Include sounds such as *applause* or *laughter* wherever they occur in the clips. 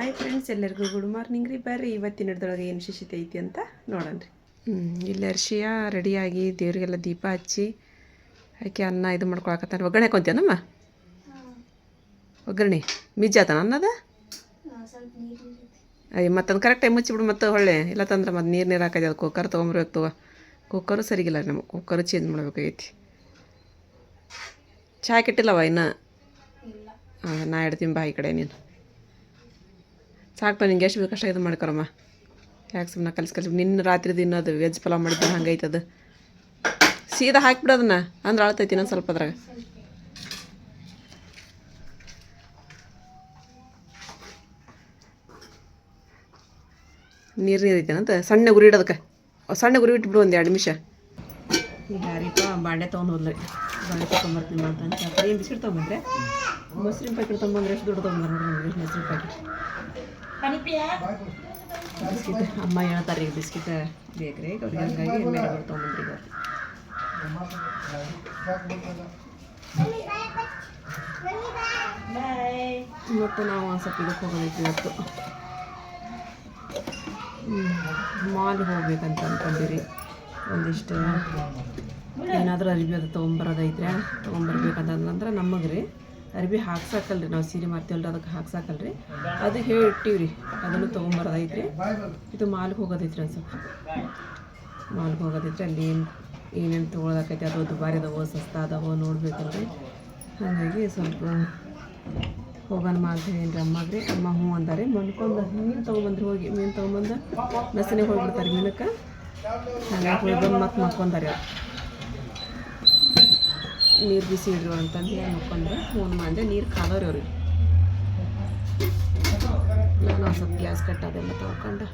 Hi friends ಎಲ್ಲರಿಗೂ good morning ರೀ. ಬರ್ರಿ ಇವತ್ತಿನ ಹಿಡ್ದೊಳಗೆ ಏನು ವಿಶೇಷತೆ ಐತಿ ಅಂತ ನೋಡೋಣ ರೀ. ಇಲ್ಲಿ ಅರ್ಶಿಯ ರೆಡಿಯಾಗಿ ದೇವರಿಗೆಲ್ಲ ದೀಪ ಹಚ್ಚಿ ಆಕೆ ಅನ್ನ ಇದು ಮಾಡ್ಕೊಳಕತ್ತಾನೆ. ಒಗ್ಗರಣೆ ಹಾಕೊಂತೀನಮ್ಮ ಒಗ್ಗರಣೆ? ಮಿಜ್ಜಾತನ ಅನ್ನದ? ಅಯ್ಯ ಕರೆಕ್ಟ್ ಟೈಮ್ ಮುಚ್ಚಿಬಿಡು ಮತ್ತೆ ಹೊಳ್ಳೆ. ಇಲ್ಲ ತಂದ್ರೆ ಮತ್ತೆ ನೀರು ನೀರು ಹಾಕೋದು ಅದು ಕುಕ್ಕರ್ ತೊಗೊಂಬರ್ಬೇಕು ತಗೋ. ಕುಕ್ಕರು ಸರಿಗಿಲ್ಲ ನಮಗೆ. Cooker change ಮಾಡ್ಬೇಕಾಗೈತಿ. ಚಾಯ್ ಕೆಟ್ಟಿಲ್ಲವ ಇನ್ನು? ಹಾಂ ನಾ ಇಡ್ತೀನಿ ಬಾ ಈ ಕಡೆ ನೀನು. ಸಾಕು ನಿಂಗೆ ಎಷ್ಟು ಬೇಕಷ್ಟು ಇದು ಮಾಡ್ಕೊರಮ್ಮ ಯಾಕೆ ಸುಮ್ಮನೆ ಕಲಿಸಿ ಕಲಿಸಿ ನಿನ್ನ ರಾತ್ರಿ ಅದು ವೆಜ್ ಪಲಾವ್ ಮಾಡಿದ್ದು ಅದು. ಸೀದಾ ಹಾಕ್ಬಿಡ ಅದನ್ನ. ಅಂದ್ರೆ ಅಳ್ತೈತಿ ನಾನು ಸ್ವಲ್ಪ ಅದ್ರಾಗ. ನೀರು ನೀರು ಐತೇನಂತ ಸಣ್ಣ ಗುರಿ ಇಡೋದಕ್ಕೆ ಸಣ್ಣ ಗುರಿ ಇಟ್ಬಿಡು ಒಂದು ಎರಡು ನಿಮಿಷ. ಈಗ ಯಾರಿಪ ಬಾಂಡೆ ತೊಗೊಂಡು ಹೋದ್ರಿ ಬಾಂಡೆ ತೊಗೊಂಬರ್ತೀನಿ ಚಾಪ ಏನು ಬಿಸ್ಕಿಟ್ ತೊಗೊಂಬಂದ್ರೆ? ಮೊಸರಿನ ಪ್ಯಾಕೆಟ್ ತೊಗೊಂಬಂದ್ರೆ ಎಷ್ಟು ದೊಡ್ಡ ತೊಗೊಂಬರ್ ಮೊಸರಿನ ಪ್ಯಾಕೆಟ್ ಬಿಸ್ಕಿಟ್ ಅಮ್ಮ ಹೇಳ್ತಾರೆ ಈಗ ಬಿಸ್ಕಿಟ್ ಬೇಕ್ರಿ ಅವ್ರಿಗೆ ಹಂಗಾಗಿ ಮೇಲೆ ಬರ್ತಾವಂತ್ರಿ ಇವತ್ತು. ಮತ್ತು ನಾವು ಒಂದು ಸ್ವಲ್ಪ ಇದಕ್ಕೆ ಹೋಗೋದೈತಿ ಇವತ್ತು ಮಾಲ್ಗೆ ಹೋಗ್ಬೇಕಂತ ಅನ್ಕೊಂಡಿರಿ. ಒಂದಿಷ್ಟು ಏನಾದರೂ ಅರಿವಿ ಅದು ತೊಗೊಂಬರೋದೈತ್ರಿ ತೊಗೊಂಬರ್ಬೇಕಂತಂದ್ರೆ ನಮಗೆ ರೀ ಅರಿವಿ ಹಾಕ್ಸಾಕಲ್ರಿ, ನಾವು ಸೀರೆ ಮಾಡ್ತೀವಲ್ರಿ ಅದಕ್ಕೆ ಹಾಕ್ಸಾಕಲ್ರಿ. ಅದು ಹೇಳಿಟ್ಟಿವ್ರಿ ಅದನ್ನು ತೊಗೊಂಬರೋದೈತ್ರಿ. ಇದು ಮಾಲ್ಗೆ ಹೋಗೋದೈತ್ರಿ ಒಂದು ಸ್ವಲ್ಪ. ಮಾಲ್ಗೆ ಹೋಗೋದೈತ್ರಿ, ಅಲ್ಲಿ ಏನು ಏನೇನು ತೊಗೊಳೋದಕ್ಕೈತಿ ಅದು ದುಬಾರಿ ಅದಾವೋ ಸಸ್ತ ಅದಾವೋ ನೋಡ್ಬೇಕಲ್ರಿ. ಹಾಗಾಗಿ ಸ್ವಲ್ಪ ಹೋಗೋಣ ಮಾಲ್ ಏನು ಅಮ್ಮಗೆ ರೀ ಅಮ್ಮ ಹ್ಞೂ ಅಂದಾರೆ. ಮನ್ಕೊಂಡು ಮೀನು ತೊಗೊಂಬಂದ್ರಿ, ಹೋಗಿ ಮೀನು ತೊಗೊಂಬಂದು ಮೆಸನೆ ಹೋಗ್ಬಿಡ್ತಾರೆ ಮೀನಕ್ಕೆ. ಹಾಗಾಗಿ ಹೋಗಿ ಬಂದು ಮತ್ತೆ ನೀರು ಬಿಸಿ ಅಂತಂದು ಹೇಳಿ ಫೋನ್ ಮಾಡಿದೆ ನೀರು ಕಾದವ್ರಿ ಅವ್ರಿಗೆ ನಾನು ಸ್ವಲ್ಪ ಗ್ಯಾಸ್ ಕಟ್ ಅದೆಲ್ಲ ತೊಳ್ಕೊಂಡು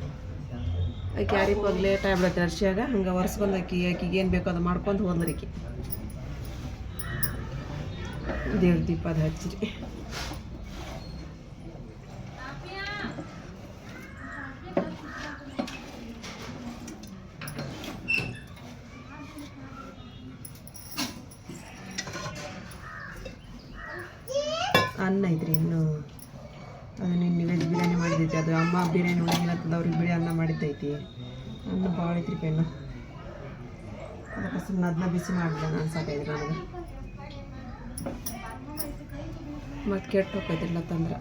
ಆಕೆ ಯಾರಿಗೆ ಹೋಗಿ ಲೇಟ್ ಆಗ್ಬಿಡತ್ತೆ ಅರ್ಶಿಯಾಗ ಹಂಗೆ ಒರೆಸ್ಕೊಂಡು ಆಕಿ, ಆಕಿಗೆ ಏನು ಬೇಕೋ ಅದು ಮಾಡ್ಕೊಂಡು ಹೋದ್ರಿ ಆಕಿ ದೇವ್ರ ದೀಪ ಅದು ಹಚ್ಚಿರಿ ಅನ್ನ ಐತ್ರಿ ಇನ್ನು ಅದು ನಿನ್ನೆ ವೆಜ್ ಬಿರಿಯಾನಿ ಮಾಡಿದ್ದೈತಿ ಅದು ಅಮ್ಮ ಬಿರಿಯಾನಿ ಉಳಿಗಿಲ್ಲತ್ತದ ಅವ್ರಿಗೆ ಬಿಳಿ ಅನ್ನ ಮಾಡಿದ್ದೈತಿ ಅನ್ನ ಭಾಳ ಐತ್ರಿ ಪೆನ್ನು ಅದಕ್ಕೆ ಸುಮ್ಮನೆ ಅದನ್ನ ಬಿಸಿ ಮಾಡಿದೆ ನಾನು ಸಾಕೈತಿ ನನಗೆ. ಮತ್ತು ಕೆಟ್ಟು ಹೋಗ್ತೈತಿಲ್ಲ ತಂದ್ರೆ.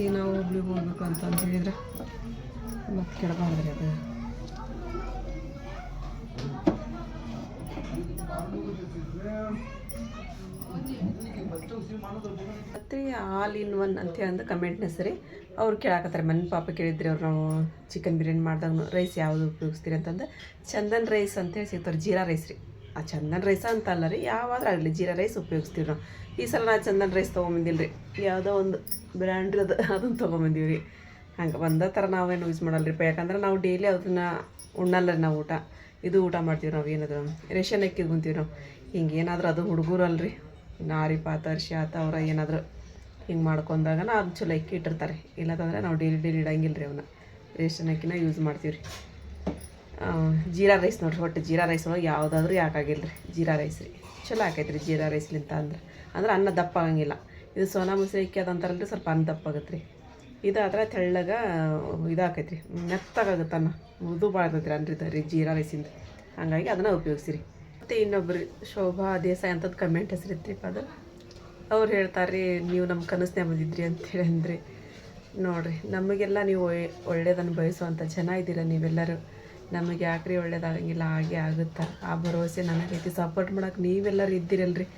ಈಗ ನಾವು ಹುಬ್ಳಿಗೆ ಹೋಗ್ಬೇಕು ಅಂತ ಹೇಳಿದ್ರೆ ಮತ್ತೆ ಕೆಡಬಾರ್ದ್ರಿ ಅದು. ಮತ್ತು ಆಲ್ ಇನ್ ಒನ್ ಅಂತ ಹೇಳಿದ್ರೆ ಕಮೆಂಟ್ನ ಹೆಸರಿ ಅವ್ರು ಕೇಳಾಕತ್ತಾರೆ. ಮನೆ ಪಾಪ ಕೇಳಿದ್ರಿ ಅವ್ರು ನಾವು ಚಿಕನ್ ಬಿರಿಯಾನಿ ಮಾಡಿದಾಗ ರೈಸ್ ಯಾವುದು ಉಪಯೋಗಿಸ್ತೀರಿ ಅಂತಂದ್ರೆ ಚಂದನ್ ರೈಸ್ ಅಂತೇಳಿ ಸಿಗ್ತಾರೆ ಜೀರಾ ರೈಸ್ ರೀ. ಆ ಚಂದನ್ ರೈಸ ಅಂತ ಅಲ್ಲ ರೀ, ಯಾವಾದ್ರೂ ಆಗಲಿ ಜೀರಾ ರೈಸ್ ಉಪಯೋಗಿಸ್ತೀವಿ ನಾವು. ಈ ಸಲ ನಾ ಚಂದನ್ ರೈಸ್ ತೊಗೊಂಬಂದಿಲ್ಲ ರೀ ಯಾವುದೋ ಒಂದು ಬ್ರ್ಯಾಂಡ್ ಅದು ಅದನ್ನು ತೊಗೊಂಬಂದೀವಿ ರೀ. ಹಂಗೆ ಒಂದೇ ಥರ ನಾವೇನು ಯೂಸ್ ಮಾಡಲ್ಲ ರೀ ಯಾಕಂದ್ರೆ ನಾವು ಡೈಲಿ ಅದನ್ನು ಉಣ್ಣಲ್ಲ ರೀ ನಾವು ಊಟ. ಇದು ಊಟ ಮಾಡ್ತೀವಿ ನಾವು ಏನದು ರೇಷನ್ ಅಕ್ಕಿ ಕುಂತೀವಿ ನಾವು. ಹಿಂಗೆ ಏನಾದರೂ ಅದು ಹುಡುಗರು ಅಲ್ರಿ ನಾರಿ ಪಾತರ್ಶಿ ಆತ ಅವ್ರ ಏನಾದರೂ ಹಿಂಗೆ ಮಾಡ್ಕೊಂಡಾಗ ಅದು ಚಲೋ ಇಕ್ಕಿ ಇಟ್ಟಿರ್ತಾರೆ. ಇಲ್ಲದಂದ್ರೆ ನಾವು ಡೈಲಿ ಡೈಲಿ ಇಡಂಗಿಲ್ಲ ರೀ ಅವನ್ನ ರೇಷನ್ ಅಕ್ಕಿನ ಯೂಸ್ ಮಾಡ್ತೀವಿ ರೀ ಜೀರಾ ರೈಸ್ ನೋಡ್ರಿ, ಒಟ್ಟು ಜೀರಾ ರೈಸ್ ಒಳಗೆ ಯಾವುದಾದ್ರೂ ಯಾಕಾಗಿಲ್ಲ ರೀ ಜೀರಾ ರೈಸ್ ರೀ. ಚಲೋ ಆಕೈತೆ ರೀ ಜೀರಾ ರೈಸ್ಲಿಂತ ಅಂದ್ರೆ. ಅಂದ್ರೆ ಅನ್ನ ದಪ್ಪ ಆಗಂಗಿಲ್ಲ. ಇದು ಸೋನಾ ಮಸೂರಿ ಅಕ್ಕಿ ರೀ ಸ್ವಲ್ಪ ಅನ್ನ ದಪ್ಪ ಆಗುತ್ತೆ ರೀ ಇದಾದ್ರೆ ತೆಳ್ಳಗ ಇದಾಕೈತೆ ರೀ ಮೆತ್ತಗಾಗುತ್ತೆ ಅನ್ನ ಮೃದು ಭಾಳ ಇರ್ತೈತೆ ರೀ ಇದು ರೀ ಜೀರಾ ರೈಸಿಂದ ಹಂಗಾಗಿ ಅದನ್ನು ಉಪಯೋಗಿಸಿರಿ. ಮತ್ತು ಇನ್ನೊಬ್ರು ಶೋಭಾ ದೇಸಾಯಿ ಅಂತದ್ದು ಕಮೆಂಟ್ ಹೆಸರಿತ್ರಿಪ್ಪ ಅದು? ಅವ್ರು ಹೇಳ್ತಾರೆ ನೀವು ನಮ್ಮ ಕನಸನ್ನೇ ಬಂದಿದ್ರಿ ಅಂತೇಳಿ ಅಂದ್ರಿ, ನೋಡಿರಿ, ನಮಗೆಲ್ಲ ನೀವು ಒಳ್ಳೇದನ್ನು ಬಯಸುವಂಥ ಜನ ಇದ್ದೀರ ನೀವೆಲ್ಲರೂ. ನಮಗೆ ಯಾಕ್ರಿ ಒಳ್ಳೇದಾಗಂಗಿಲ್ಲ, ಹಾಗೆ ಆಗುತ್ತಾ? ಆ ಭರವಸೆ ನನಗೆ ರೀತಿ ಸಪೋರ್ಟ್ ಮಾಡೋಕೆ ನೀವೆಲ್ಲರೂ ಇದ್ದೀರಲ್ರಿ.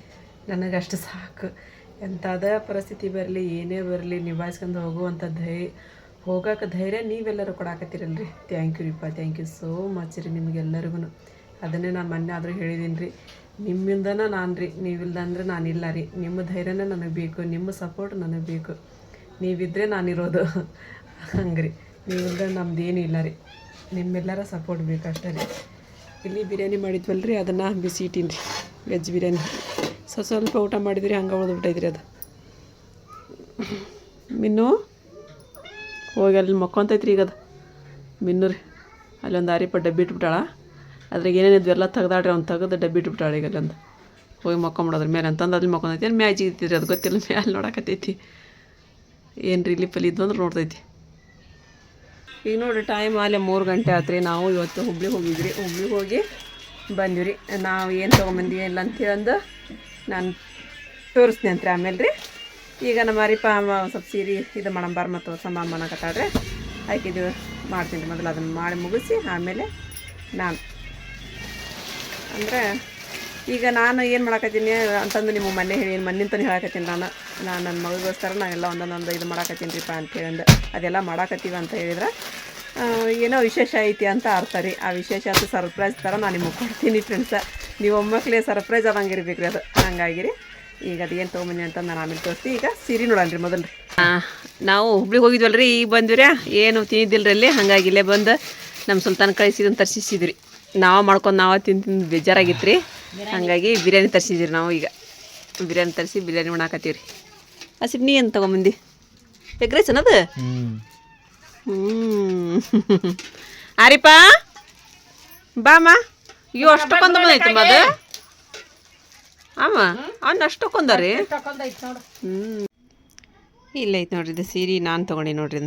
ನನಗಷ್ಟು ಸಾಕು. ಎಂಥದ ಪರಿಸ್ಥಿತಿ ಬರಲಿ, ಏನೇ ಬರಲಿ ನಿಭಾಯಿಸ್ಕೊಂಡು ಹೋಗುವಂಥ ಧೈ, ಹೋಗೋಕೆ ಧೈರ್ಯ ನೀವೆಲ್ಲರೂ ಕೊಡಾಕತ್ತೀರಲ್ರಿ. ಥ್ಯಾಂಕ್ ಯು ರೀಪ್ಪ ಥ್ಯಾಂಕ್ ಯು ಸೋ ಮಚ್ ರೀ ನಿಮಗೆಲ್ಲರಿಗೂ ಅದನ್ನೇ ನಾನು ಮೊನ್ನೆ ಆದರೂ ಹೇಳಿದ್ದೀನಿ ರೀ ನಿಮ್ಮಿಂದನೇ ನಾನು ರೀ ನೀವಿಲ್ಲದಂದ್ರೆ ನಾನು ನಾನಿಲ್ಲ ರೀ. ನಿಮ್ಮ ಧೈರ್ಯನೇ ನನಗೆ ಬೇಕು, ನಿಮ್ಮ ಸಪೋರ್ಟ್ ನನಗೆ ಬೇಕು. ನೀವಿದ್ದರೆ ನಾನಿರೋದು. *laughs* ಹಂಗೆ ರೀ ನೀವಿಲ್ದ ನಮ್ದೇನು ಇಲ್ಲ ರೀ. ನಿಮ್ಮೆಲ್ಲರ ಸಪೋರ್ಟ್ ಬೇಕು ಅಷ್ಟೇ ರೀ. ಇಲ್ಲಿ ಬಿರಿಯಾನಿ ಮಾಡಿದ್ವಲ್ಲ ರೀ ಅದನ್ನು ಬಿಸಿ ಇಟ್ಟೀನಿ ರೀ ವೆಜ್ ಬಿರಿಯಾನಿ. ಸ್ವಲ್ಪ ಸ್ವಲ್ಪ ಊಟ ಮಾಡಿದ್ರಿ, ಹಂಗೆ ಉಳಿದ್ಬಿಟ್ಟೈತ್ರಿ ಅದು. ಮಿನ್ನು, ಹೋಗಿ ಅಲ್ಲಿ ಮಕ್ಕೊಂತೈತ್ರಿ ಈಗ ಅದು. ಮಿನ್ನು ರೀ, ಅಲ್ಲೊಂದು ಆರಿಪ ಡಬ್ಬಿ ಇಟ್ಬಿಟ್ಟಾಳ. ಅದ್ರಾಗ ಏನೇನಿದ್ವು ಎಲ್ಲ ತೆಗ್ದಾಡ್ರಿ, ಅವ್ನು ತೆಗೆದು ಡಬ್ಬಿ ಇಟ್ಬಿಟ್ಟಾಳೆ ಈಗ ಅಲ್ಲೊಂದು. ಹೋಗಿ ಮಕ್ಕೊಂಬಿಡೋದ್ರ ಮೇಲೆ ಅಂತಂದು ಅಲ್ಲಿ ಮಕ್ಕೊಂಡೈತಿ ಏನು ಮ್ಯಾಚ್ ಇರ್ತಿದ್ರಿ ಅದು ಗೊತ್ತಿಲ್ಲ, ಮ್ಯಾಲೆ ನೋಡಕತ್ತೈತಿ. ಏನು ರಿಲೀಫ್ ಅಲ್ಲಿ ಇದ್ವು ಅಂದ್ರೆ ನೋಡ್ತೈತಿ. ಈಗ ನೋಡಿರಿ ಟೈಮ್ ಅಲ್ಲೇ ಮೂರು ಗಂಟೆ ಆತ್ರಿ, ನಾವು ಇವತ್ತು ಹುಬ್ಳಿಗೆ ಹೋಗಿದ್ರಿ ಹುಬ್ಳಿ ಹೋಗಿ ಬಂದ್ವಿ ರೀ ನಾವು ಏನು ತೊಗೊಂಬಂದಿವಿ ಇಲ್ಲ ಅಂತ ಅಂದು ನಾನು ತೋರಿಸ್ತೀನಿ ಅಂತ್ರಿ ಆಮೇಲೆ ರೀ ಈಗ ನಮ್ಮ ಅರಿಪ ಸ್ವಲ್ಪ ಸೀರೆ ಇದು ಮಾಡಂಬಾರ ಮತ್ತು ಸಂಬಾರ ಆಯ್ಕೆ ಇದು ಮಾಡ್ತೀನಿ ಮೊದಲು ಅದನ್ನು ಮಾಡಿ ಮುಗಿಸಿ ಆಮೇಲೆ ನಾನು ಅಂದರೆ ಈಗ ನಾನು ಏನು ಮಾಡಕತ್ತೀನಿ ಅಂತಂದು ನಿಮ್ಮ ಮನೆ ಹೇಳಿ ಮಣ್ಣಿಂತನೇ ಹೇಳಕತ್ತೀನಿ ನಾನು. ನಾನು ನನ್ನ ಮಗಳಿಗೋಸ್ಕರ ನಾವೆಲ್ಲ ಒಂದೊಂದೊಂದು ಇದು ಮಾಡಕತ್ತೀನಿ ಅಂತ ಹೇಳಂದು ಅದೆಲ್ಲ ಮಾಡಕತ್ತೀವಿ ಅಂತ ಹೇಳಿದ್ರೆ ಏನೋ ವಿಶೇಷ ಐತಿ ಅಂತ ಅರ್ಥ ರೀ. ಆ ವಿಶೇಷ ಅಂತ ಸರ್ಪ್ರೈಸ್ ಥರ ನಾನು ನಿಮಗೆ ಕೊಡ್ತೀನಿ ಫ್ರೆಂಡ್ಸ ನೀವು ಒಮ್ಮಕ್ಕಳಿಗೆ ಸರ್ಪ್ರೈಸ್ ಆದಂಗೆ ಇರ್ಬೇಕು ರೀ ಅದು. ಹಂಗಾಗಿ ರೀ. ಈಗ ಅದು ಏನು ಅಂತ ನಾನು ಆಮೇಲೆ ತೋರಿಸ್ತೀನಿ ಈಗ ಸೀರೆ ನೋಡೋಣ ರೀ ಮೊದಲು ರೀ ನಾವು ಹುಬ್ಳಿಗೆ ಹೋಗಿದ್ವಲ್ಲ ರೀ ಈಗ ಬಂದ್ವಿ ಏನು ತಿಂದಿಲ್ಲ ರೀ ಅಲ್ಲಿ? ಹಂಗಾಗಿ ಇಲ್ಲೇ ಬಂದು ನಮ್ಮ ಸುಲ್ತಾನ್ ಕಳಿಸಿದನ್ನು ತರಿಸಿದ್ರಿ ನಾವು ಮಾಡ್ಕೊಂಡು ನಾವು ತಿಂದು ತಿಂದು ಬೇಜಾರಾಗಿತ್ತು ರೀ ಹಂಗಾಗಿ ಬಿರಿಯಾನಿ ತರ್ಸಿದಿರಿ ನಾವು ಈಗ. ಬಿರಿಯಾನಿ ತರಿಸಿ ಬಿರಿಯಾನಿ ಮಾಡಾಕತ್ತೀವಿ ರೀ ಹಸಿಬ್ ನೀ ಏನು ತೊಗೊಂಬಂದಿ? ಎಗ್ ರೈಸ್ ಅನ್ನೋದು ಹ್ಞೂ ಆರಿಪ ಬಾಮ ಅಯ್ಯೋ ಅಷ್ಟಕ್ಕೊಂದು ಬಂದೈತಿ ಅದು. ಆಮ ಅವ್ನು ಅಷ್ಟಕ್ಕೊಂದ ರೀ ಹ್ಞೂ ಇಲ್ಲ ಐತೆ ನೋಡ್ರಿ ಇದು ಸೀರೆ ನಾನು ತೊಗೊಂಡಿ ನೋಡ್ರಿ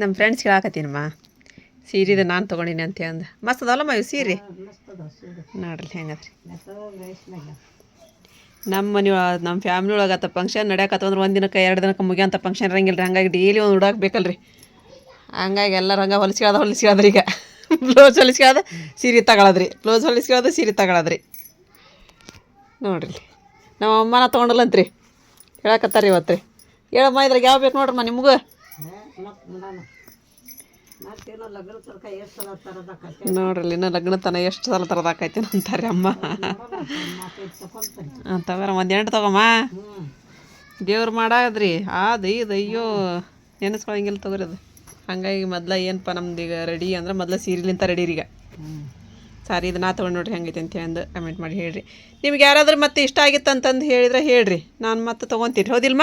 ನಮ್ಮ ಫ್ರೆಂಡ್ಸ್ ಕೇಳಾಕತ್ತೀನಮ್ಮ ಸೀರೆದು ನಾನು ತೊಗೊಂಡಿನಿ ಅಂತ ಅಂದ ಮಸ್ತ್ ಅದಲ್ಲಮ್ಮ ಇವು ಸೀರೆ? ನೋಡ್ರಿ ಹೆಂಗದ್ರಿ. ನಮ್ಮ ಮನೆ ಒಳಗೆ, ನಮ್ಮ ಫ್ಯಾಮ್ಲಿ ಒಳಗೆ ಆತ ಫಂಕ್ಷನ್ ಅಂದ್ರೆ ಒಂದು ದಿನಕ್ಕೆ, ಎರಡು ದಿನಕ್ಕೆ ಮುಗಿಯೋಂಥ ಫಂಕ್ಷನ್ ಇರಂಗಿಲ್ಲ ರೀ ಹಂಗಾಗಿ ಡೈಲಿ ಒಂದು ಹುಡುಕ್ ಬೇಕಲ್ರಿ. ಹಂಗಾಗಿ ಎಲ್ಲರೂ ಹಂಗೆ ಹೊಲಿಸ್ಕೊಳ್ಳೋದು ಹೊಲಿಸ್ಕೊಳ್ಳೋದ್ರಿ ಈಗ. ಬ್ಲೌಸ್ ಹೊಲಿಸ್ಕೊಳ್ದ, ಸೀರೆ ತಗೊಳದ್ರಿ. ಬ್ಲೌಸ್ ಹೊಲಿಸ್ಕೊಳ್ದ, ಸೀರೆ ತಗೊಳದ್ರಿ. ನೋಡ್ರಿ. ನಮ್ಮ ಅಮ್ಮನ ತೊಗೊಂಡಲ್ಲಂತ್ರಿ. ಹೇಳಕತ್ತಾರ ಇವತ್ತು ರೀ ಹೇಳಮ್ಮ, ಇದ್ರಾಗ ಯಾವ ಬೇಕು ನೋಡ್ರಮ್ಮ ನಿಮಗೂ? ನೋಡ್ರಿ ಇನ್ನು ಲಗ್ನ ತನ ಎಷ್ಟು ಸಲ ತರದಾಕೈತಿ ಅಂತಾರೆ ಅಮ್ಮ. ತಗೋರ ಒಂದು ಎಂಟು ತಗೊಮ್ಮ. ದೇವ್ರು ಮಾಡಾದ್ರಿ. ಅದು ಇದು ಅಯ್ಯೋ ನೆನೆಸ್ಕೊಳಂಗಿಲ್ಲ ತಗೋರಿ ಅದು. ಹಂಗಾಗಿ ಮೊದ್ಲ ಏನಪ್ಪ ನಮ್ದು ಈಗ ರೆಡಿ ಅಂದ್ರೆ ಮೊದ್ಲ ಸೀರೆಲಿಂತ ರೆಡಿ ಈಗ. ಸಾರಿ ಇದು ನಾ ತೊಗೊಂಡು ನೋಡ್ರಿ ಹೆಂಗೈತೆ ಅಂತ ಅಂದು ಕಮೆಂಟ್ ಮಾಡಿ ಹೇಳ್ರಿ. ನಿಮ್ಗೆ ಯಾರಾದ್ರೂ ಮತ್ತೆ ಇಷ್ಟ ಆಗಿತ್ತು ಅಂತಂದು ಹೇಳಿದ್ರೆ ಹೇಳ್ರಿ. ನಾನು ಮತ್ತೆ ತೊಗೊತೀನಿ ಹೌದಿಲ್ಮ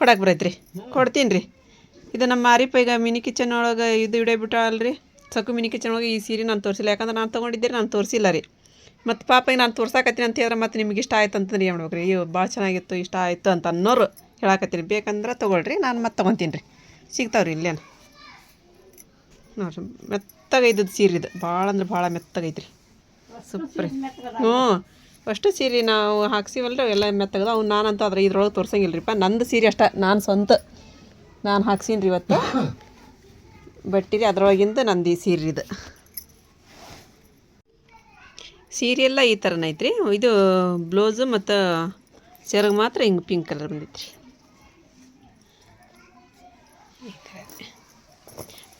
ಕೊಡಕ್ಕೆ ಬರೈತ್ರಿ. ಕೊಡ್ತೀನಿ ರೀ ಇದು ನಮ್ಮ ಮಾರಿಪ್ಪ ಈಗ ಮಿನಿ ಕಿಚನ್ ಒಳಗೆ ಇದು ಇಡೇಬಿಟ್ಟಾಳಲ್ರಿ ಸಕ್ಕು ಮಿನಿ ಕಿಚನ್ ಒಳಗೆ ಈ ಸೀರೆ ನಾನು ತೋರಿಸಿಲ್ಲ. ಯಾಕಂದ್ರೆ ನಾನು ತೊಗೊಂಡಿದ್ದೆ, ನಾನು ತೋರಿಸಿಲ್ಲ ರೀ. ಮತ್ತು ಪಾಪ ಈಗ ನಾನು ತೋರ್ಸಾಕತ್ತೀನಿ ಅಂತ ಹೇಳಿದ್ರೆ ಮತ್ತೆ ನಿಮ್ಗೆ ಇಷ್ಟ ಆಯ್ತು ಅಂತಂದ್ರೆ ಏನು ಮಾಡ್ಬೇಕು ರೀ? ಅಯ್ಯೋ, ಭಾಳ ಚೆನ್ನಾಗಿತ್ತು, ಇಷ್ಟ ಆಯಿತು ಅಂತ ಅನ್ನೋರು ಹೇಳಾಕತ್ತೀನಿ. ಬೇಕಂದ್ರೆ ತೊಗೊಳ್ರಿ, ನಾನು ಮತ್ತೆ ತೊಗೊತೀನಿ ರೀ. ಸಿಗ್ತಾವ್ರಿ ಇಲ್ಲೇನು? ನೋಡ್ರಿ ಮೆತ್ತಗೈದದ್ದು ಸೀರೆ ಇದು. ಭಾಳ ಅಂದ್ರೆ ಭಾಳ ಮೆತ್ತಗೈತ್ರಿ ಸೂಪ್ರಿ ಹ್ಞೂ, ಅಷ್ಟು ಸೀರೆ ನಾವು ಹಾಕ್ಸಿವಲ್ರಿ ಎಲ್ಲ ಮೆತ್ತಗದ ಅವ್ನು ನಾನಂತೂ ಅದ್ರ ಇದ್ರೊಳಗೆ ತೋರ್ಸಂಗಿಲ್ಲರಿಪ್ಪ ನಂದು ಸೀರೆ ಅಷ್ಟ, ನಾನು ಸ್ವಂತ. ನಾನು ಹಾಕ್ಸೀನಿ ರೀ ಇವತ್ತು. ಬಟ್ಟಿರಿ, ಅದರೊಳಗಿಂದ ನಂದು ಈ ಸೀರೆ ಇದು ಸೀರೆ ಎಲ್ಲ ಈ ಥರನ ಐತ್ರಿ. ಇದು ಬ್ಲೌಸು ಮತ್ತು ಸೆರಗು ಮಾತ್ರ ಹಿಂಗೆ ಪಿಂಕ್ ಕಲರ್ ಬಂದೈತ್ರಿ.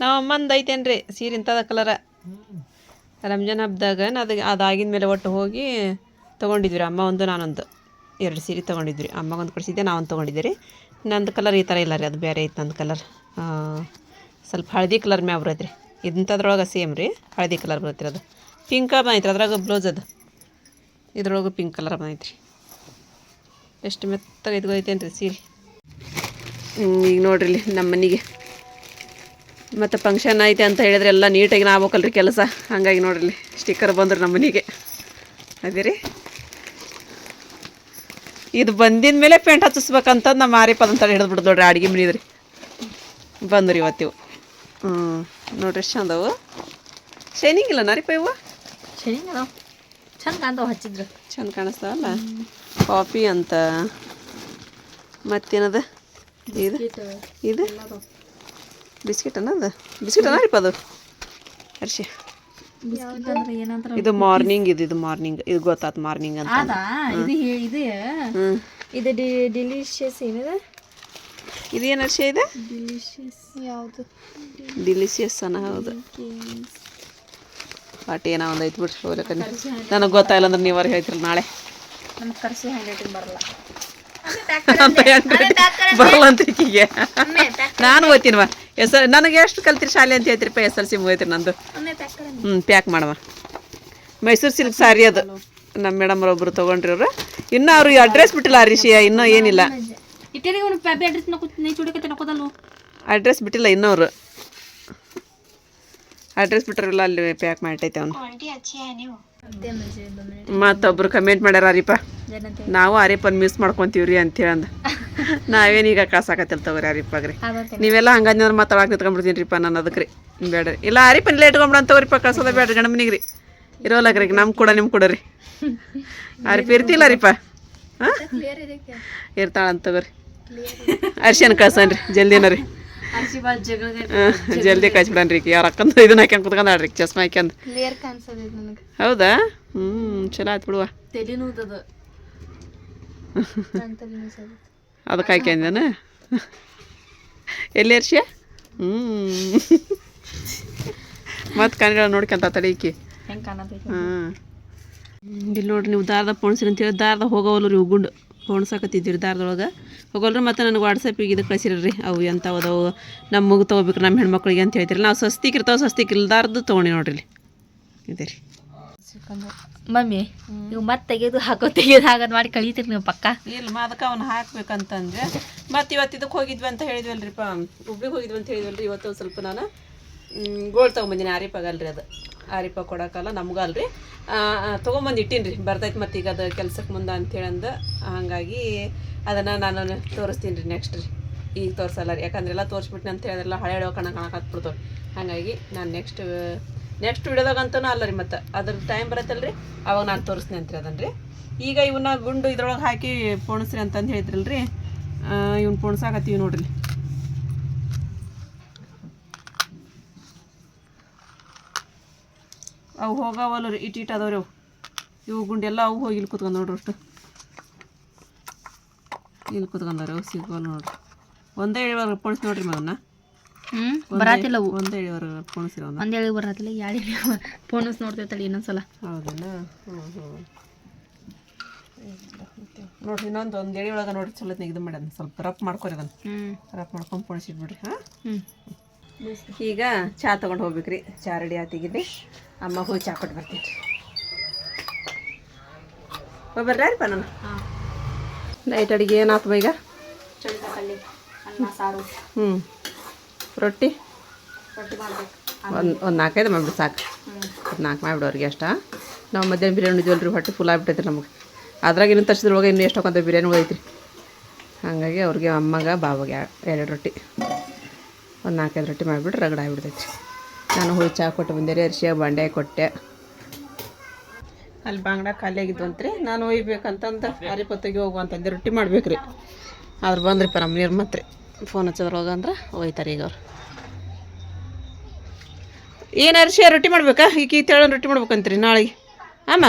ನಾವು ಅಮ್ಮಂದು ಐತೇನು ರೀ ಸೀರೆ ಇಂಥದ ಕಲರ. ರಂಜಾನ್ ಹಬ್ಬದಾಗ ಅದು ಅದಾಗಿದ ಮೇಲೆ ಒಟ್ಟು ಹೋಗಿ ತೊಗೊಂಡಿದ್ವಿ ಅಮ್ಮ ಒಂದು ನಾನೊಂದು. ಎರಡು ಸೀರೆ ತೊಗೊಂಡಿದ್ವಿ ಅಮ್ಮಗೊಂದು ಕೊಡಿಸಿದ್ದೆ, ನಾವೊಂದು ತೊಗೊಂಡಿದ್ದೆ ರೀ. ನಂದು ಕಲರ್ ಈ ಥರ ಇಲ್ಲ ರೀ, ಅದು ಬೇರೆ ಐತೆ ನಂದು ಕಲರ್ ಸ್ವಲ್ಪ ಹಳದಿ ಕಲರ್ ಮ್ಯಾಗ ಬರೈತೆ ರೀ ಇಂಥದ್ರೊಳಗೆ ಸೇಮ್ ರೀ, ಹಳದಿ ಕಲರ್ ಬರುತ್ತೆ ಅದು. ಪಿಂಕ ಬಂದೈತೆ ಅದ್ರಾಗ ಬ್ಲೌಸ್ ಅದು. ಇದ್ರೊಳಗೆ ಪಿಂಕ್ ಕಲರ್ ಬಂದೈತೆ ರೀ ಎಷ್ಟು ಮೆತ್ತಗೆ ಇದ್ಗೋಯ್ತೇನು ರೀ ಸೀರೆ. ಈಗ ನೋಡ್ರಿ ನಮ್ಮ ಮನೆಗೆ. ಮತ್ತು ಫಂಕ್ಷನ್ ಐತೆ ಅಂತ ಹೇಳಿದ್ರೆ ಎಲ್ಲ ನೀಟಾಗಿ ಆಗ್ಬೇಕಲ್ರಿ ಕೆಲಸ. ಹಂಗಾಗಿ ನೋಡ್ರಿ ಸ್ಟಿಕ್ಕರ್ ಬಂದ್ರೆ ನಮ್ಮ ಮನೆಗೆ. ಅದೇ ರೀ. ಇದು ಬಂದಿದ ಮೇಲೆ ಪೇಂಟ್ ಹಚ್ಚಿಸ್ಬೇಕಂತಂದು ನಮ್ಮ ಮಾರಿ ಪದಂತ ಹಿಡಿದು ಬಿಡ್ದು ನೋಡ್ರಿ ಅಡುಗೆ ಮನಿದ್ರಿ ಬಂದ್ರಿ ಇವತ್ತಿವು ಹ್ಞೂ ನೋಡ್ರಿ ಎಷ್ಟು ಚಂದವು ಶೈನಿಂಗ್ ಇಲ್ಲ ನಾರಿಪ ಇವು? ಚಂದ ಕಾಣ್ತಾವ ಹಚ್ಚಿದ್ರು. ಚಂದ ಕಾಣಿಸ್ತಾವಲ್ಲ? ಕಾಫಿ ಅಂತ. ಮತ್ತೇನದ? ಇದು? ಇದು? ಬಿಸ್ಕಿಟ್ ಅನ್ನೋದು? ಬಿಸ್ಕಿಟ್ ಅನ್ನರಿಪ್ಪ ಅದು? ಹರ್ಷಿ ಬಿಸ್ಕಿಟ್ ಅಂದ್ರೆ ಏನಂತಾರ ಇದು ಮಾರ್ನಿಂಗ್ ಇದು ಇದು ಮಾರ್ನಿಂಗ್ ಇದು ಗೊತ್ತಾತು ಮಾರ್ನಿಂಗ್ ಅಂತ. ಅದಾ? ಇದು ಹೇ- ಇದು ಇದು ಡಿ ಡಿಲಿಷಿಯಸ್ ಏನಿದೆ? ಇದು ಏನು ಹರ್ಷಿ ಇದೆ? ಡಿಲಿಷಿಯಸ್ ಯಾವುದು? ಡಿಲಿಷಿಯಸ್ ಅನ್ನ ಹೌದು. ಪಾಟ್ ಏನೋ ಒಂದು ಐತೆ ಬಿಡ್ರಿ ಹೋಗ್ಲಕ್ಕ. ನನಗೆ ಗೊತ್ತಾಯಿಲ್ಲ ಅಂದ್ರೆ ನೀವು ಅವ್ರಿಗೆ ಹೇಳ್ತೀರಿ ನಾಳೆ. ನಮ್ಮ ಕರ್ಸಿ ಹ್ಯಾಂಡ್ ರೈಟಿಂಗ್ ಬರಲ್ಲ. ಅಂತ ಬರಲ್ಲ ಅಂತ ಈಕಿಗೆ ನಾನು ಓದ್ತೀನವ ಎಸ್ ಎಲ್ ನನಗೆ ಎಷ್ಟು ಕಲ್ತಿರಿ ಶಾಲೆ ಅಂತ ಹೇಳ್ತೀರಪ್ಪ ಎಸ್ ಎಲ್ ಸಿ ಮುಗೈತ್ರಿ ನಂದು. ಹ್ಞೂ ಪ್ಯಾಕ್ ಮಾಡವ ಮೈಸೂರು ಸಿಲ್ಕ್ ಸಾರಿ ಅದು. ನಮ್ಮ ಮೇಡಮ್ ಒಬ್ಬರು ತೊಗೊಂಡ್ರಿ ಅವರು. ಇನ್ನೂ ಅವ್ರು ಅಡ್ರೆಸ್ ಬಿಟ್ಟಿಲ್ಲ ರಿಷಿಯ ಇನ್ನೂ ಏನಿಲ್ಲ. ಅಡ್ರೆಸ್ ಬಿಟ್ಟಿಲ್ಲ ಇನ್ನೂ ಅವರು. ಅಡ್ರೆಸ್ ಬಿಟ್ಟಿರಲ್ಲ ಅಲ್ಲಿ ಪ್ಯಾಕ್ ಮಾಡಿಟ್ಟೈತೆ ಅವನು. ಮತ್ತೊಬ್ರು ಕಮೆಂಟ್ ಮಾಡ್ಯಾರ ಅರಿಪ. ಜನತೆ ನಾವು ಅರಿಪನ್ ಮಿಸ್ ಮಾಡ್ಕೊಂತೀವ್ರಿ ಅಂತೇಳಿ ಅಂದ. *laughs* ನಾವೇನೀಗ ಕಾಸಾಕತ್ತಿಲ್ಲ ತಗೋರಿ ಅರಿಪಾಗ ರೀ ನೀವೆಲ್ಲ ಹಂಗಂದ್ರೆ ಮಾತಾಡಕ್ಕೆ ನಿಂತ್ಕೊಂಡ್ಬಿಡ್ತೀನಿ ರೀಪ್ಪ ನಾನು ಅದಕ್ಕೆ ರೀ ಬೇಡ್ರಿ. ಇಲ್ಲ ಅರಿಪನ್ ಇಲ್ಲೇ ಇಟ್ಕೊಂಬಿಡ ತಗೋರಿಪ್ಪ ಕಳ್ಸೋದ ಬೇಡ್ರಿ ಗಣಮನಿಗೆ ರೀ ಇರೋಲಾಗ್ರಿ ನಮ್ಮ ಕೂಡ ನಿಮ್ಮ ಕೂಡ ರೀ *laughs* ಅರಿಪ ಇರ್ತಿಲ್ಲ ರೀಪ ಹಾಂ? ಇರ್ತಾಳಂತ ತಗೋರಿ. ಅರ್ಶನ್ ಕಳ್ಸನ್ರಿ ಜಲ್ದಿನ ರೀ ಜಲ್ದಿ ಕಳ್ಸ್ಬಿಡನ್ರಿ ಯಾರ ಅಕ್ಕಂದು ಇದನ್ನ ಹಾಕ್ಯಂಡ್ ಕುತ್ಕೊಂಡಾಳ್ರಿ ಚಸ್ಮಾ ಹಾಕ್ಯಂದು ಹೌದಾ? ಹ್ಞೂ ಚಲೋ ಆಯ್ತು ಬಿಡುವ. *laughs* ಅದಕ್ಕೆ ಹಾಕ್ಯಂದೇನ ಎಲ್ಲಿ ಅರ್ಶ್ಯ? ಹ್ಞೂ ಮತ್ತು ಕಣ್ಗಳ ನೋಡ್ಕೊಂತ ತಡೀಕಿ ಹಾಂ ಇಲ್ಲಿ ನೋಡ್ರಿ ನೀವು ದಾರದ ಪೋಣಿಸ್ರಿ ಅಂತೇಳಿ ದಾರದ ಹೋಗೋವಲ್ಲ ರೀ ಗುಂಡು ಪೋಣ್ಸಾಕತ್ತಿದ್ದೀರಿ ದಾರದೊಳಗೆ ಹೋಗಲ್ರಿ ಮತ್ತು ನನಗೆ ವಾಟ್ಸಪ್ಪಿಗೆ ಇದು ಕಳಿಸಿರ್ರಿ. ಅವು ಎಂಥವು ಅದಾವು ನಮ್ಮ ಮಗು ತೊಗೋಬೇಕು ನಮ್ಮ ಹೆಣ್ಮಕ್ಳಿಗೆ ಅಂತ ಹೇಳ್ತೀರಿ. ನಾವು ಸಸ್ತಿಕಿರ್ತಾವೆ ಸಸ್ತಿಕಿಲ್ಲ ಇಲ್ದಾರ್ದು ತೊಗೊಂಡು ನೋಡ್ರಿ ಇದೆ ರೀ ಮಮ್ಮಿ ನೀವು ಮತ್ತೆ ತೆಗೆದು ಹಾಕೋ ತೆಗೆದು ಹಾಕೋದು ಮಾಡಿ ಕಳೀತೀರಿ ನೀವು ಪಕ್ಕ? ಇಲ್ಲ ಅದಕ್ಕೆ ಅವ್ನು ಹಾಕ್ಬೇಕಂತಂದ್ರೆ ಮತ್ತೆ ಇವತ್ತು ಇದಕ್ಕೆ ಹೋಗಿದ್ವಿ ಅಂತ ಹೇಳಿದ್ವಲ್ರಿಪ್ಪ. ಹುಬ್ಳಿಗೆ ಹೋಗಿದ್ವಿ ಅಂತ ಹೇಳಿದ್ವಲ್ರಿ ಇವತ್ತು ಸ್ವಲ್ಪ ನಾನು. ಗೋಲ್ಡ್ ತೊಗೊಂಬಂದಿನಿ. ಆರಿಪಾಗಲ್ರಿ ಅದು. ಆರಿಪ ಕೊಡೋಕ್ಕಲ್ಲ ನಮಗಲ್ರಿ ತೊಗೊಂಬಂದು ಇಟ್ಟೀನಿ ರೀ ಬರ್ತೈತೆ ಮತ್ತು ಈಗ ಅದು ಕೆಲ್ಸಕ್ಕೆ ಮುಂದೆ ಹೇಳಂದ ಹಾಗಾಗಿ ಅದನ್ನು ನಾನು ತೋರಿಸ್ತೀನಿ ರೀ ನೆಕ್ಸ್ಟ್ ರೀ. ಈಗ ತೋರಿಸಲ್ಲ ರೀ. ಯಾಕಂದ್ರೆ ಎಲ್ಲ ತೋರಿಸ್ಬಿಟ್ಟು ಅಂತ ಹೇಳಿದ್ರೆಲ್ಲ, ಹಳೆ ಹಳೆ ಕಣ ಕಾಣಕತ್ಬಿಡ್ತಾವೆ ಹಾಗಾಗಿ ನಾನು ನೆಕ್ಸ್ಟ್ ನೆಕ್ಸ್ಟ್ ವಿಡಿಯೋದಾಗಂತೂ ಅಲ್ಲ ರೀ ಮತ್ತು. ಅದ್ರ ಟೈಮ್ ಬರತ್ತಲ್ಲ ಅವಾಗ ನಾನು ತೋರಿಸ್ತೀನಿ ಅಂತ ಅದನ್ನು ರೀ ಈಗ ಇವನ್ನ ಗುಂಡು ಇದ್ರೊಳಗೆ ಹಾಕಿ ಪೋಣಿಸ್ರಿ ಅಂತಂದು ಹೇಳಿದ್ರಲ್ರಿ. ಇವ್ನು ಪೋಣಿಸಾಕತ್ತೀವಿ ನೋಡ್ರಿ. ಅವು ಹೋಗವಲ್ಲ ರೀ ಇಟ್ಟು ಇಟ್ಟು ರೀ ಅವು. ಇವು ಗುಂಡೆಲ್ಲ ಅವು ಹೋಗಿ ಇಲ್ಲಿ ಕುತ್ಕೊಂಡು ನೋಡ್ರಿ ಅಷ್ಟು. ಇಲ್ಲಿ ಕುತ್ಕೊಂಡವ್ರಿ ಅವು ಸಿಗೋಲ್ಲ ನೋಡ್ರಿ. ಒಂದೇ ಇಳಿವರ್ಗ ಪೊಣಿಸಿ ನೋಡ್ರಿ ಮಗನ್ನ ಹ್ಞೂ ಬರಾತಿಲ್ಲ ಅವು. ಒಂದೇ ಇಳಿವರ್ಗ ಪೋಣಿಸ್ರಿ ಒಂದು ಹೇಳಿ ಬರತ್ತಿಲ್ಲ ಎರಡು ಹೇಳಿ ಫೋನಸ್ ನೋಡ್ತೈತಲ್ಲ ಇನ್ನೊಂದ್ಸಲ. ಹೌದಣ್ಣ ಹ್ಞೂ ಹ್ಞೂ ನೋಡ್ರಿ ಇನ್ನೊಂದು ಒಂದು ಎಳಿ ಒಳಗೆ ನೋಡ್ರಿ ಚಲೋ ಇದು ಮಾಡ್ಯಾನ ಸ್ವಲ್ಪ ರಫ್ ಮಾಡ್ಕೊರಿ ಅದನ್ನು. ರಪ್ ರಫ್ ಮಾಡ್ಕೊಂಡು ಪೊಣಿಸಿಟ್ಬಿಡ್ರಿ ಹಾಂ? ಈಗ ಚಾ ತೊಗೊಂಡು ಹೋಗ್ಬೇಕ್ರಿ. ಚಾ ರೆಡಿ ಆತಿಗಿದ್ರಿ ಅಮ್ಮ ಹೋಗಿ ಚಾ ಕೊಟ್ಟು ಬರ್ತೀನಿ ಹೋಗಿ ಬರ್ರಾರಿಪ್ಪ ನಾನು ನೈಟ್ ಅಡಿಗೆ ಏನಾಯ್ತು ಈಗ? ಹ್ಞೂ ರೊಟ್ಟಿ? ಒಂದು ಒಂದು ನಾಲ್ಕೈದು ಮಾಡಿಬಿಡಿ ಸಾಕು. ಒಂದು ನಾಲ್ಕು ಮಾಡಿಬಿಡು ಅವ್ರಿಗೆ ಅಷ್ಟ. ನಾವು ಮಧ್ಯಾಹ್ನ ಬಿರಿಯಾನಿ ಇದ್ವಲ್ರಿ ಹೊಟ್ಟೆ ಫುಲ್ ಆಗ್ಬಿಟ್ಟೈತೆ ನಮಗೆ. ಅದ್ರಾಗ ಇನ್ನೂ ತರ್ಸಿದ್ರೊಳಗೆ ಇನ್ನೂ ಎಷ್ಟು ಹಾಕೊಂತ ಬಿರಿಯಾನಿ ಉಳಿದೈತ್ರಿ. ಹಾಗಾಗಿ ಅವ್ರಿಗೆ ಅಮ್ಮಗ ಬಾಬಾಗೆ ಎರಡು ರೊಟ್ಟಿ. ಒಂದು ನಾಲ್ಕೈದು ರೊಟ್ಟಿ ಮಾಡಿಬಿಟ್ರೆ ರಗಡ ಆಗ್ಬಿಡ್ತೈತಿ ನಾನು ಹುಳಿ ಚಹಾ ಕೊಟ್ಟು ಬಂದೆ ರೀ ಅರಿಶಿಯ ಬಾಂಡೆ ಕೊಟ್ಟೆ. ಅಲ್ಲಿ ಬಾಂಗ್ಡ ಖಾಲಿ ಅಂತ್ರಿ. ನಾನು ಒಯ್ಬೇಕಂತಂದು ಅರಿಪತ್ತಿಗೆ ಹೋಗು ಅಂತಂದೆ ರೊಟ್ಟಿ ಮಾಡ್ಬೇಕು ರೀ ಆದ್ರೆ ಬಂದ್ರಿಪ್ಪ ನಮ್ಮ ನೀರು ಮತ್ತೆ ಫೋನ್ ಹಚ್ಚಿದ್ರೆ ಅಂದ್ರೆ ಹೋಯ್ತಾರೆ ಈಗ ಅವ್ರು. ಏನು ಅರಿಶಿಯ ರೊಟ್ಟಿ ಮಾಡ್ಬೇಕಾ? ಈಗ ತೆಳು ರೊಟ್ಟಿ ಮಾಡ್ಬೇಕಂತ್ರಿ ನಾಳೆಗೆ ಅಮ್ಮ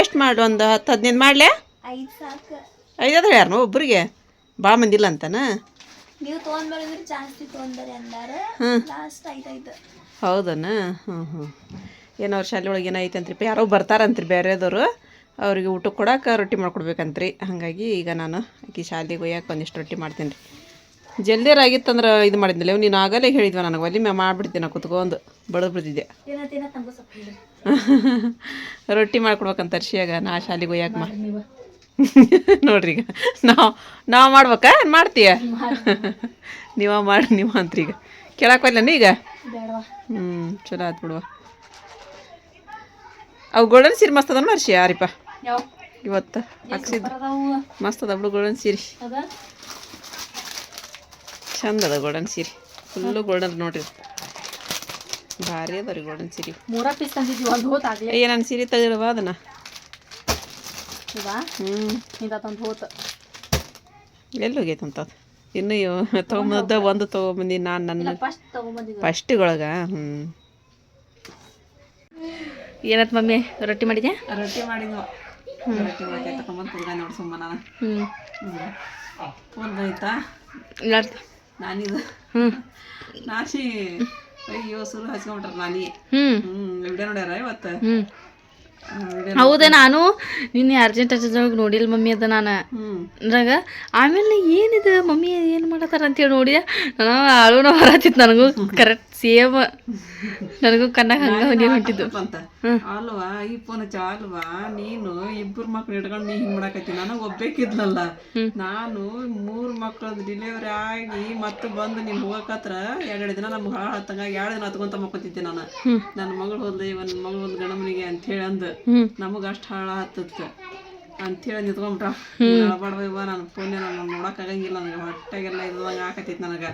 ಎಷ್ಟು ಮಾಡು ಒಂದು ಹತ್ತು ಹದಿನೈದು ಮಾಡಲೇ? ಐದು ಸಾಕು. ಐದಾದ್ರೆ ಯಾರು ಒಬ್ಬರಿಗೆ ಭಾಳ ಮಂದಿಲ್ಲ ಅಂತನ? ನೀವು ತೊಗೊಂಡ್ಬರಿದ್ರೆ ಜಾಸ್ತಿ ತೊಗೊಂಡ್ಬರಿ ಅಂದಾರ. ಲಾಸ್ಟ್ ಹೌದನ? ಹ್ಞೂ ಹ್ಞೂ ಏನೋ ಅವ್ರ ಶಾಲೆ ಒಳಗೆ ಏನೈತೆ ಅಂತ್ರಿಪ್ಪ ಯಾರೋ ಬರ್ತಾರಂತ್ರಿ ಬೇರೆದವರು. ಅವರಿಗೆ ಊಟಕ್ಕೆ ಕೊಡಕ್ಕೆ ರೊಟ್ಟಿ ಮಾಡ್ಕೊಡ್ಬೇಕಂತ್ರಿ. ಹಾಗಾಗಿ ಈಗ ನಾನು ಆಕಿ ಶಾಲೆಗೆ ಒಯ್ಯಕ್ಕೆ ಒಂದಿಷ್ಟು ರೊಟ್ಟಿ ಮಾಡ್ತೀನಿ ರೀ ಜಲ್ದಿಯರ್ ಆಗಿತ್ತಂದ್ರೆ ಇದು ಮಾಡಿದ್ನಲ್ಲ ನೀನು ಆಗಲೇ ಹೇಳಿದ್ವ ನನಗೆ ಒಲಿ ಮ್ಯಾ ಮಾಡಿಬಿಡ್ತೀನಿ ನಾನು ಕುತ್ಕೊಂಡು. ಬಡದು ಬಿಡ್ತಿದ್ದೆ *laughs* ರೊಟ್ಟಿ ಮಾಡ್ಕೊಡ್ಬೇಕಂತ ಅರ್ಶಿಯಾಗ ನಾ ಶಾಲೆಗೆ ಒಯ್ಯಕ್ಕೆ ಮಾ ನೀವು. *laughs* ನೋಡ್ರಿ ಈಗ ನಾವು ನಾವು ಮಾಡ್ಬೇಕಾ? ಏನು ಮಾಡ್ತೀಯ ನೀವ ಮಾಡಿ ನೀವ ಅಂತ್ರಿ ಈಗ ಕೇಳಕ್ವಲ್ಲೇನ ಈಗ ಹ್ಞೂ ಚಲೋ ಆಯ್ತು ಬಿಡುವ. ಅವು ಗೋಲ್ಡನ್ ಸೀರೆ ಮಸ್ತ್ ಅದ ಮರ್ಷಿ ಯಾರಿಪ್ಪ? ಇವತ್ತು ಹಾಕ್ಸಿದ್ದು ಮಸ್ತದ ಮಸ್ತ್ ಅದ ಬಿಡು ಗೋಲ್ಡನ್ ಸೀರೆ. ಚಂದ ಅದ ಗೋಲ್ಡನ್ ಸೀರೆ. ಫುಲ್ಲು ಗೋಲ್ಡನ್ ನೋಡ್ರಿ. ಭಾರಿ ಅದ ರೀ ಗೋಲ್ಡನ್ ಸೀರೆ. ಮೂರ ಪೀಸ್ ತಂದಿದ್ವಿ ಒಂದು ಏ ಸೀರೆ ತೆಗಿರವ ಅದನ್ನ. ಇವಾ ಹ್ಞೂ ತಂದು ಹೋತ ಎಲ್ಲಿ ಹೋಗೈತೆ ಅಂತ ಇನ್ನು ತೊಗೊಂಬಂದ ಒಂದು ತೊಗೊಂಬಂದಿ ನಾನು ನನ್ನ ಫಸ್ಟ್ ಒಳಗ ಫಸ್ಟಿಗೊಳಗ ಹ್ಞೂ ಏನತ್ ಮಮ್ಮಿ ರೊಟ್ಟಿ ಮಾಡಿದ್ಯಾ? ರೊಟ್ಟಿ ಮಾಡಿದ್ವ. ರೊಟ್ಟಿ ಮಾಡಿ ತಗೊಂಬಂದು ನೋಡಿ ಸುಮ್ಮ ನಾನು. ಹ್ಞೂ ಫೋನ್ ಇಲ್ಲಾರ್ದ ನಾನಿದು. ಹ್ಞೂ ನಾಶಿ ಅಯ್ಯೋ ಸುರು ಹಚ್ಕೊಂಬಿಟ್ರ ನಾನಿ. ಹ್ಞೂ ಹ್ಞೂ ವಿಡಿಯೋ ನೋಡ್ಯಾರ ಇವತ್ತು? ಹ್ಞೂ ಹೌದಾ ನಾನು ನಿನ್ನೆ ಅರ್ಜೆಂಟ್ ಅರ್ಜೆಂಟ್ ನೋಡಿಲ್ಲ ಮಮ್ಮಿ ಅದ ನಾನು. ಅಂದ್ರಾಗ ಆಮೇಲೆ ಏನಿದು ಮಮ್ಮಿ ಏನು ಮಾಡತ್ತಾರ ಅಂತ ಅಂತೇಳಿ ನೋಡಿದೆ. ನಾನು ಅಳುನ ಹೊರತಿತ್ತು ನನಗೂ *laughs* ಕರೆಕ್ಟ್ ಸೇಮ್ ನನಗೂ ಕಣ್ಣಾಗ ಹಂಗ ನೀರು ಹೊಂಟಿದ್ದು ಅಂತ. ಅಲ್ವಾ ಈ ಫೋನ್ ಚಾಲ್ವಾ ಅಲ್ವಾ? ನೀನು ಇಬ್ಬರು ಮಕ್ಳು ಇಟ್ಕೊಂಡು ನೀ ಹಿಂಗ್ ಮಾಡಕತ್ತಿ. ನನಗೆ ಒಬ್ಬೇಕಿದ್ನಲ್ಲ. ನಾನು ಮೂರ್ ಮಕ್ಳದ್ ಡಿಲಿವರಿ ಆಗಿ ಮತ್ತೆ ಬಂದು ನೀನ್ ಹೋಗಕತ್ರ ಎರಡೆರಡು ದಿನ ನಮ್ಗೆ ಹಾಳು ಹತ್ತಂಗ ಎರಡು ದಿನ ಹತ್ಕೊಂತ ಮಕ್ಕೊತಿದ್ದೆ ನಾನು. ನನ್ನ ಮಗಳು ಹೋದ್ಲಿ ಇವನ್ ಮಗಳು ಒಂದು ಗಣಮನಿಗೆ ಅಂತ ಹೇಳಿ ಅಂದ್. ನಮಗ ಅಷ್ಟ್ ಹಾಳ ಹತ್ತತ್ತ ಅಂತೇಳಿ ನಿಂತ್ಕೊಂಡ್ಬಿಟ್ಟ ಬಾಡ್ಬ ನಾನು ಫೋನ್ ನಾನು ನೋಡಕ್ಕಾಗಂಗಿಲ್ಲ ನನಗೆ ಹೊಟ್ಟೆಗೆಲ್ಲ ಇದ್ದಂಗೆ ಆಕತೈತಿ ನನಗೆ.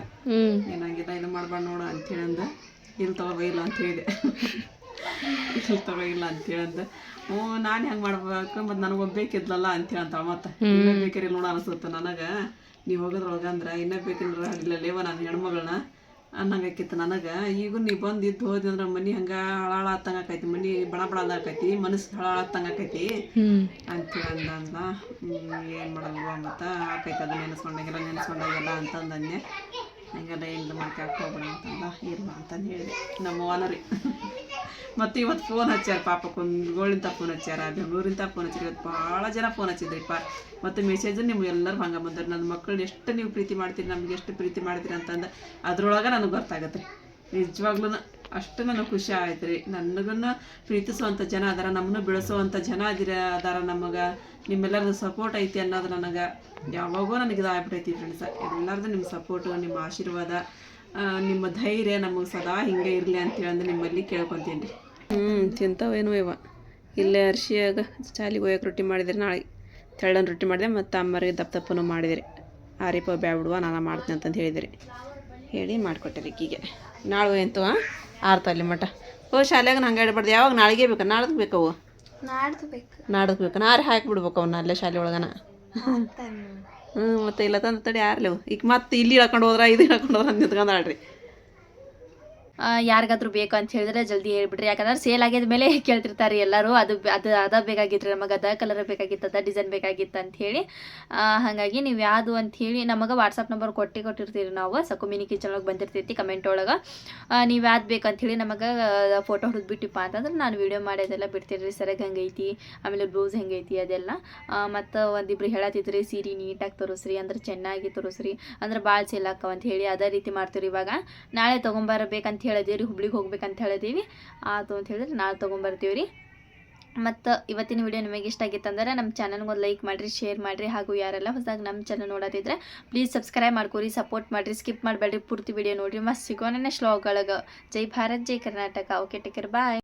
ಏನಾಗಿಲ್ಲ ಇದು ಮಾಡ್ಬಾರ್ದು ನೋಡು ಅಂತೇಳಿ ಅಂದ. ಇಲ್ಲಿ ತಗೋ ಇಲ್ಲ ಅಂತ ಹೇಳಿದೆ ಇಲ್ಲಿ ಇಲ್ಲ ಅಂತೇಳಿ ಅಂದ. ಹ್ಞೂ ನಾನು ಹೆಂಗೆ ಮಾಡ್ಬೇಕು ಮತ್ತು ನನಗೆ ಬೇಕಿದ್ಲಲ್ಲ ಅಂತೇಳಿ ಅಂತ ಮತ್ತೆ. ಇನ್ನೂ ಬೇಕಿರಿ ನೋಡ ಅನಿಸುತ್ತೆ ನನಗೆ. ನೀವು ಹೋಗೋದ್ರೊಳಗೆ ಅಂದ್ರೆ ಇನ್ನೂ ಬೇಕಿಲ್ಲ ಇಲ್ಲ ಲೇವ ನಾನು ಹೆಣ್ಮಗಳನ್ನ ಅನ್ನಂಗಾಕಿತ್ತು ನನಗೆ. ಈಗ ನೀ ಬಂದು ಇದ್ದು ಹೋದಿ ಅಂದ್ರೆ ಮನೆ ಹಂಗೆ ಹಳಾಳ ಮನಿ ಆಕೈತಿ ಮನೆ ಬಣ ಬಣ ಆಕೈತಿ ಮನಸ್ಸು ಹಳಾಳ ಹತ್ತಂಗೆ ಆಕೈತಿ ಅಂತೇಳಿ ಅಂದ ಅಂದ ಏನು ಮಾಡಲ್ವ ಮತ್ತು ಆಕೈತೆ ಅದು ನೆನೆಸ್ಕೊಂಡಾಗೆಲ್ಲ ನೆನೆಸ್ಕೊಂಡಾಗೆಲ್ಲ ಅಂತಂದನ್ನೆ ಹಂಗೆಲ್ಲ ಏನು ಮಾಡ್ಕೊಕ್ ಹೋಗ್ಬೇಡ ಅಂತಂದ ಇಲ್ಲ ಅಂತಂದು ಹೇಳಿದೆ. ನಮ್ಮ ಓನರಿ. ಮತ್ತು ಇವತ್ತು ಫೋನ್ ಹಚ್ಚಾರ ಪಾಪ ಕುಂದಗೋಳಿಂದ ಫೋನ್ ಹಚ್ಚಾರ ಬೆಂಗಳೂರಿಂದ ಫೋನ್ ಹಚ್ಚಾರ ಇವತ್ತು ಭಾಳ ಜನ ಫೋನ್ ಹಚ್ಚಿದ್ರಿಪ್ಪ. ಮತ್ತು ಮೆಸೇಜ್ ನಿಮ್ಗೆ ಎಲ್ಲರೂ ಹಂಗೆ ಬಂದರು ನನ್ನ ಮಕ್ಕಳನ್ನ ಎಷ್ಟು ನೀವು ಪ್ರೀತಿ ಮಾಡ್ತೀರಿ, ನಮ್ಗೆ ಎಷ್ಟು ಪ್ರೀತಿ ಮಾಡ್ತೀರಿ ಅಂತಂದು ಅದ್ರೊಳಗೆ ನನಗೆ ಗೊತ್ತಾಗತ್ತೆ ರೀ ನಿಜವಾಗ್ಲೂ ಅಷ್ಟು ನನಗೆ ಖುಷಿ ಆಯ್ತು ರೀ ನನಗನ್ನು ಪ್ರೀತಿಸುವಂಥ ಜನ ಅದಾರ ನಮ್ಮನ್ನು ಬೆಳೆಸುವಂಥ ಜನ ಅದಿರ ಅದಾರ ನಮಗೆ. ನಿಮ್ಮೆಲ್ಲರದ್ದು ಸಪೋರ್ಟ್ ಐತಿ ಅನ್ನೋದು ನನಗೆ ಯಾವಾಗೋ ನನಗೆ ಇದಾಗ್ಬಿಟ್ಟೈತಿ ಫ್ರೆಂಡ್ಸ ಎಲ್ಲರದ್ದು ನಿಮ್ಮ ಸಪೋರ್ಟು ನಿಮ್ಮ ಆಶೀರ್ವಾದ ನಿಮ್ಮ ಧೈರ್ಯ ನಮಗೆ ಸದಾ ಹಿಂಗೆ ಇರಲಿ ಅಂತೇಳಿ ಅಂದ್ರೆ ನಿಮ್ಮಲ್ಲಿ ಕೇಳ್ಕೊತೀನಿ ರೀ. ಹ್ಞೂ ತಿಂತಾವೇನು ಇವ. ಇಲ್ಲೇ ಅರ್ಶಿಯಾಗ ಚಾಲಿಗೆ ಹೋಯಕ್ಕೆ ರೊಟ್ಟಿ ಮಾಡಿದ್ರೆ ನಾಳೆ ತೆಳ್ಳನ ರೊಟ್ಟಿ ಮಾಡಿದೆ ಮತ್ತು ಅಮ್ಮರಿಗೆ ದಪ್ಪ ದಪ್ಪನೂ ಮಾಡಿದಿರಿ. ಆರಿಪ ಬ್ಯಾಬಿಡುವ ನಾನು ಮಾಡ್ತೀನಿ ಅಂತಂದು ಹೇಳಿದಿರಿ. ಹೇಳಿ ಮಾಡಿಕೊಟ್ಟೆ ಈಕಿಗೆ. ನಾಳೆ ಎಂತು ತಲೆ ಮಠ. ಓ ಶಾಲೆಗೆ ನಂಗೆ ಹೇಳ್ಬಾರ್ದು ಯಾವಾಗ ನಾಳೆಗೆ ಬೇಕು? ನಾಳ್ದು ಬೇಕವು ನಾಡ್ದು ಬೇಕು. ನಾಡ್ದು ಬೇಕು? ನಾರು ಹಾಕಿಬಿಡ್ಬೇಕು ಅವನ್ನ ಅಲ್ಲೇ ಶಾಲೆ ಒಳಗನ. ಹ್ಞೂ ಮತ್ತೆ ಇಲ್ಲ ತಂದು ತಡಿ ಯಾರ್ಲೇವು ಈಗ ಮತ್ತೆ ಇಲ್ಲಿ ಹಾಕೊಂಡು ಹೋದ್ರೆ ಇದು ಹಾಕೊಂಡು ಹೋದ್ರೆ ನಿಂತ್ಕೊಂಡು ನಿಂತ್ಕೊಂಡಾಳ್ರಿ ಯಾರಿಗಾದ್ರೂ ಬೇಕು ಅಂತ ಹೇಳಿದ್ರೆ ಜಲ್ದಿ ಹೇಳ್ಬಿಡ್ರಿ. ಯಾಕಂದ್ರೆ ಸೇಲ್ ಆಗಿದ ಮೇಲೆ ಕೇಳ್ತಿರ್ತಾರೆ ಎಲ್ಲರೂ, ಅದು ಅದು ಅದ ಬೇಕಾಗಿತ್ತು, ನಮಗೆ ಅದ ಕಲರ್ ಬೇಕಾಗಿತ್ತು, ಅದ ಡಿಸೈನ್ ಬೇಕಾಗಿತ್ತು ಅಂತ ಹೇಳಿ. ಹಾಗಾಗಿ ನೀವು ಯಾವುದು ಅಂತ ಹೇಳಿ ನಮಗೆ ವಾಟ್ಸಪ್ ನಂಬರ್ ಕೊಟ್ಟು ಕೊಟ್ಟಿರ್ತೀರಿ ನಾವು. ಸಕುಮಿನಿ ಕಿಚನ್ ಒಳಗೆ ಬಂದಿರ್ತೈತಿ ಕಮೆಂಟ್ ಒಳಗೆ. ನೀವು ಯಾವ್ದು ಅಂತ ಹೇಳಿ ನಮಗೆ ಫೋಟೋ ಹೊಡೆದು ಬಿಟ್ಟಿಪ್ಪ ಅಂತಂದ್ರೆ ನಾನು ವೀಡಿಯೋ ಮಾಡೋದೆಲ್ಲ ಬಿಡ್ತೀರಿ ಸರಿಯಾಗಿ ಹಂಗೈತಿ, ಆಮೇಲೆ ಬ್ಲೌಸ್ ಹೆಂಗೈತಿ ಅದೆಲ್ಲ. ಮತ್ತು ಒಂದಿಬ್ರು ಹೇಳತ್ತಿದ್ರಿ ಸೀರೆ ನೀಟಾಗಿ ತೋರಿಸ್ರಿ, ಅಂದ್ರೆ ಚೆನ್ನಾಗಿ ತೋರಿಸ್ರಿ, ಅಂದ್ರೆ ಭಾಳ ಸೇಲ್ ಅಂತ ಹೇಳಿ ಅದೇ ರೀತಿ ಮಾಡ್ತೀವಿ ಇವಾಗ. ನಾಳೆ ತೊಗೊಂಬರ್ಬೇಕಂತ ಹೇಳಿದೀವಿ ರೀ ಹುಬ್ಳಿಗೆ ಹೋಗ್ಬೇಕಂತ ಹೇಳಿದೀವಿ. ಆತು ಅಂತ ಹೇಳಿದ್ರೆ ನಾಳೆ ತೊಗೊಂಬರ್ತೀವಿ ರೀ ಮತ್ತು ಇವತ್ತಿನ ವಿಡಿಯೋ ನಿಮಗೆ ಇಷ್ಟ ಆಗಿತ್ತಂದ್ರೆ ನಮ್ಮ ಚಾನಲ್ಗೆ ಒಂದು ಲೈಕ್ ಮಾಡಿರಿ ಶೇರ್ ಮಾಡಿರಿ. ಹಾಗೂ ಯಾರೆಲ್ಲ ಹೊಸದಾಗಿ ನಮ್ಮ ಚಾನಲ್ ನೋಡೋದಿದ್ರೆ ಪ್ಲೀಸ್ ಸಬ್ಸ್ಕ್ರೈಬ್ ಮಾಡ್ಕೊರಿ ಸಪೋರ್ಟ್ ಮಾಡಿರಿ ಸ್ಕಿಪ್ ಮಾಡಬೇಡ್ರಿ ಪೂರ್ತಿ ವಿಡಿಯೋ ನೋಡಿರಿ. ಮಸ್ತ್ ಸಿಗೋಣ ಒಳಗೆ ಜೈ ಭಾರತ್, ಜೈ Karnataka. Okay take care bye